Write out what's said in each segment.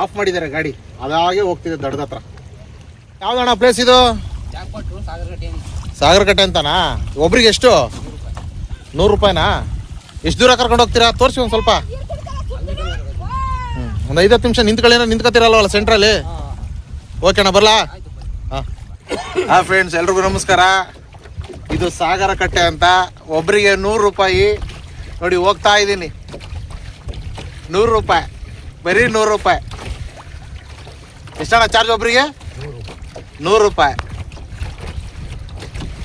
Of ಮಾಡಿದ್ದಾರೆ ಗಾಡಿ. ಅದಾಗೆ ಹೋಗ್ತಿದೆ ದಡದ ಹತ್ರ. ಯಾವ್ದಣ್ಣ ಪ್ಲೇಸ್ ಇದು? ಸಾಗರಕಟ್ಟೆ ಅಂತನಾ? ಒಬ್ರಿಗೆ ಎಷ್ಟು? ನೂರು ರೂಪಾಯಿನಾ? ಎಷ್ಟು ದೂರ ಕರ್ಕೊಂಡು ಹೋಗ್ತೀರಾ? ತೋರಿಸಿ ಒಂದು ಸ್ವಲ್ಪ. ಒಂದು ಐದತ್ತು ನಿಮಿಷ ನಿಂತ್ಕೊಳ್ಳೇನ ನಿಂತ್ಕೊತೀರಲ್ವಲ್ಲ ಸೆಂಟ್ರಲ್ಲಿ ಓಕೆ ಅಣ್ಣ ಬರ್ಲಾ? ಹಾಂ. ಹಾಂ ಫ್ರೆಂಡ್ಸ್ ಎಲ್ರಿಗೂ ನಮಸ್ಕಾರ. ಇದು ಸಾಗರ ಕಟ್ಟೆ ಅಂತ. ಒಬ್ಬರಿಗೆ ನೂರು ರೂಪಾಯಿ. ನೋಡಿ ಹೋಗ್ತಾ ಇದ್ದೀನಿ. ನೂರು ರೂಪಾಯಿ. ಬರೀ ನೂರು ರೂಪಾಯಿ. ಎಷ್ಟಣ್ಣ ಚಾರ್ಜ್ ಒಬ್ಬರಿಗೆ ನೂರು ರೂಪಾಯಿ.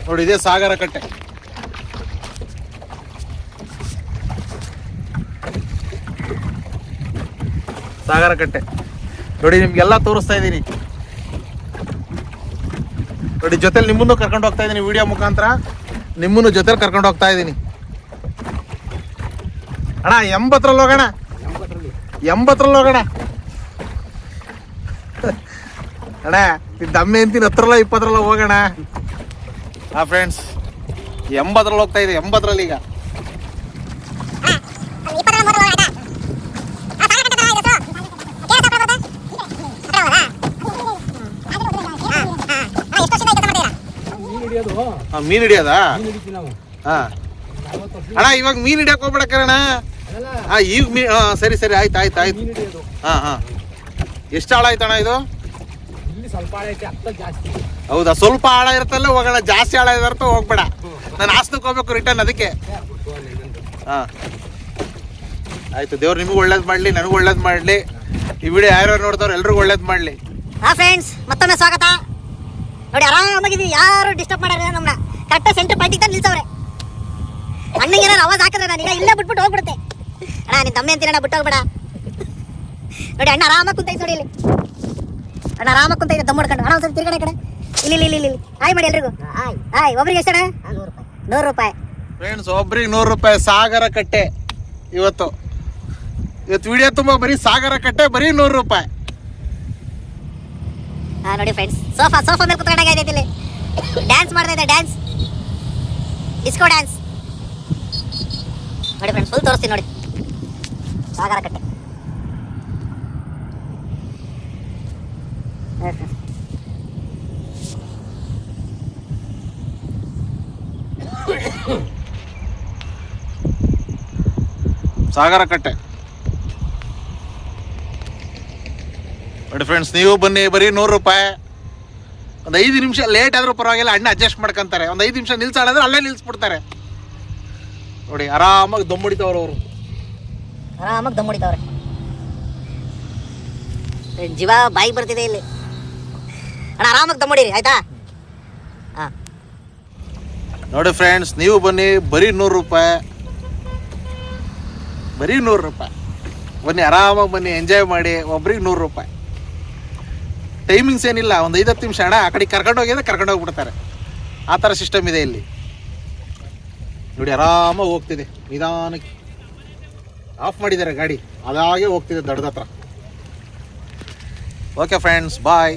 ನೋಡಿ, ಇದೇ ಸಾಗರ ಕಟ್ಟೆ. ಸಾಗರ ಕಟ್ಟೆ. ನೋಡಿ, ನಿಮ್ಗೆಲ್ಲ ತೋರಿಸ್ತಾ ಇದ್ದೀನಿ. ನೋಡಿ, ಜೊತೆಲಿ ನಿಮ್ಮನ್ನು ಕರ್ಕೊಂಡು ಹೋಗ್ತಾ ಇದ್ದೀನಿ ವಿಡಿಯೋ ಮುಖಾಂತರ. ನಿಮ್ಮನ್ನು ಜೊತೆಲಿ ಕರ್ಕೊಂಡು ಹೋಗ್ತಾ ಇದ್ದೀನಿ. ಅಣ್ಣ, ಎಂಬತ್ತರಲ್ಲಿ ಹೋಗೋಣ. ಎಂಬತ್ತರಲ್ಲಿ ಹೋಗೋಣ. ಅಣ್ಣ ಇದು ದಮ್ಮೆ ಅಂತೀನಿ ಹತ್ರಲ್ಲ ಇಪ್ಪತ್ತರಲ್ಲ ಹೋಗೋಣ ಹಾ ಫ್ರೆಂಡ್ಸ್ ಎಂಬತ್ತರಲ್ಲಿ ಹೋಗ್ತಾ ಇದೆ ಎಂಬತ್ತರಲ್ಲಿ ಈಗ ಹಾ, ಮೀನ್ ಹಿಡಿಯೋದಾ ಹಾ ಅಣ್ಣ ಇವಾಗ ಮೀನ್ ಹಿಡಿಯಕ್ ಹೋಗ್ಬೇಡ ಕಣ ಹಾ ಈಗ ಮೀ ಹಾ ಸರಿ ಸರಿ ಆಯ್ತು ಆಯ್ತು ಆಯ್ತು ಹಾ ಹಾ ಎಷ್ಟು ಆಳ ಆಯ್ತಣ್ಣ ಇದು? ಇಲ್ಲಿ ಸ್ವಲ್ಪ ಐತೆ ಅತ್ತ ಜಾಸ್ತಿ. ಹೌದಾ? ಸ್ವಲ್ಪ ಆಳ ಇರುತ್ತಲ್ಲ ಹೋಗೋಣ ಜಾಸ್ತಿ ಆಳ ಇರತ್ತ ಹೋಗ್ಬೇಡ. ನಾನು ಆಸ್ತಕ್ಕೆ ಹೋಗ್ಬೇಕು ರಿಟರ್ನ್ ಅದಕ್ಕೆ. ಹಾ. ಆಯ್ತು ದೇವ್ರು ನಿಮಗೂ ಒಳ್ಳೇದು ಮಾಡಲಿ ನನಗೂ ಒಳ್ಳೇದು ಮಾಡಲಿ. ಈ ವಿಡಿಯೋ ಯಾರ್ಯಾರು ನೋಡ್ದವ್ರು ಎಲ್ರಿಗೂ ಒಳ್ಳೇದು ಮಾಡಲಿ. ಹಾ ಫ್ರೆಂಡ್ಸ್ ಮತ್ತೊಮ್ಮೆ ಸ್ವಾಗತ. ನೋಡಿ ಆರಾಮಾಗಿದ್ದೀವಿ. ಯಾರು ಡಿಸ್ಟರ್ಬ್ ಮಾಡಾರ ನಮ್ಮನ್ನ ಕರೆಕ್ಟ್ ಸೆಂಟರ್ ಪಾಯಿಂಟಿಗೆ ತಂದು ನಿಲ್ಸವ್ರೆ. ಅಣ್ಣಗೆ ಏನಾರು ಅವಾಜ್ ಹಾಕಿದ್ರೆ ನಾನು ಈಗ ಇಲ್ಲೇ ಬಿಟ್ಬಿಟ್ಟು ಹೋಗ್ಬಿಡುತ್ತೆ. ಅಣ್ಣ ನಿನ್ನ ತಮ್ಮೆ ಅಂತೀರಣ್ಣ ಬಿಟ್ಟು ಹೋಗ್ಬೇಡ. ನೋಡಿ ಅಣ್ಣ ಆರಾಮಾಗಿ ಕುಂತೈತೆ ನೋಡಿ ಇಲ್ಲಿ. ಅಣ್ಣ ಆರಾಮ ಕುಂತೈತೆ ದಮ್ ಮಾಡ್ಕೊಂಡು ಅಣ್ಣ ಒಂದ್ಸರಿ ತಿರ್ಗಡೆ ಕಡೆ. ಇಲ್ಲಿ ಇಲ್ಲಿ ಇಲ್ಲಿ ಇಲ್ಲಿ. ಹಾಯ್ ಮಾಡಿ ಎಲ್ರಿಗೂ. ಹಾಯ್. ಹಾಯ್ ಒಬ್ರಿಗೆ ಎಷ್ಟಣ್ಣ? ನೂರು ರೂಪಾಯಿ. ಫ್ರೆಂಡ್ಸ್ ಒಬ್ರಿಗೆ ನೂರು ರೂಪಾಯಿ ಸಾಗರ ಕಟ್ಟೆ ಇವತ್ತು. ಇವತ್ತು ವಿಡಿಯೋ ತುಂಬ ಬರೀ ಸಾಗರ ಕಟ್ಟೆ ಬರೀ ನೂರು ರೂಪಾಯಿ. ಆ ನೋಡಿ ಫ್ರೆಂಡ್ಸ್ ಸೋಫಾ ಸೋಫಾ ಮೇಲೆ ಕುತ್ಕೊಂಡಾಗ ಇದೆ ಇಲ್ಲಿ. ಡ್ಯಾನ್ಸ್ ಮಾಡ್ತಾ ಇದೆ ಡ್ಯಾನ್ಸ್ ಡಿಸ್ಕೋ ಡ್ಯಾನ್ಸ್ ನೋಡಿ ಫ್ರೆಂಡ್ಸ್ ಫುಲ್ ತೋರಿಸ್ತೀನಿ ನೋಡಿ. ಸಾಗರ ಕಟ್ಟೆ. ಸಾಗರ ಕಟ್ಟೆ. ನೋಡಿ ಫ್ರೆಂಡ್ಸ್ ನೀವು ಬನ್ನಿ, ಬರೀ ನೂರು ರೂಪಾಯಿ. ಒಂದು ಐದು ನಿಮಿಷ ಲೇಟ್ ಆದರೂ ಪರವಾಗಿಲ್ಲ, ಅಣ್ಣ ಅಡ್ಜಸ್ಟ್ ಮಾಡ್ಕೊಂತಾರೆ. ಒಂದು ಐದು ನಿಮಿಷ ನಿಲ್ಸಾಡಿದ್ರೆ ಅಲ್ಲೇ ನಿಲ್ಸ್ಬಿಡ್ತಾರೆ. ನೋಡಿ, ಆರಾಮಾಗಿ ದಮ್ ಹೊಡಿತಾವ್ರು ಅವರು. ಆರಾಮಾಗಿ ದಮ್ಮಡಿತಾವ್ರೆ. ಜೀವ ಬಾಯಿ ಬರ್ತಿದೆ ಇಲ್ಲಿ. ಅಣ್ಣ, ಆರಾಮಾಗಿ ತಗೊಂಡಿರಿ ಆಯ್ತಾ? ನೋಡಿ ಫ್ರೆಂಡ್ಸ್ ನೀವು ಬನ್ನಿ, ಬರೀ ನೂರು ರೂಪಾಯಿ. ಬರೀ ನೂರು ರೂಪಾಯಿ. ಬನ್ನಿ, ಆರಾಮಾಗಿ ಬನ್ನಿ ಎಂಜಾಯ್ ಮಾಡಿ, ಒಬ್ರಿಗೆ ನೂರು ರೂಪಾಯಿ. ಟೈಮಿಂಗ್ಸ್ ಏನಿಲ್ಲ, ಒಂದು ಐದತ್ತು ನಿಮಿಷ, ಅಣ್ಣ, ಆ ಕಡೆ ಕರ್ಕೊಂಡು ಹೋಗಿದ್ರೆ ಕರ್ಕೊಂಡು ಆ ಥರ ಸಿಸ್ಟಮ್ ಇದೆ ಇಲ್ಲಿ. ನೋಡಿ, ಆರಾಮಾಗಿ ಹೋಗ್ತಿದೆ, ನಿಧಾನಕ್ಕೆ. ಆಫ್ ಮಾಡಿದ್ದಾರೆ ಗಾಡಿ, ಅದಾಗೆ ಹೋಗ್ತಿದೆ ದಡದ ಓಕೆ ಫ್ರೆಂಡ್ಸ್ ಬಾಯ್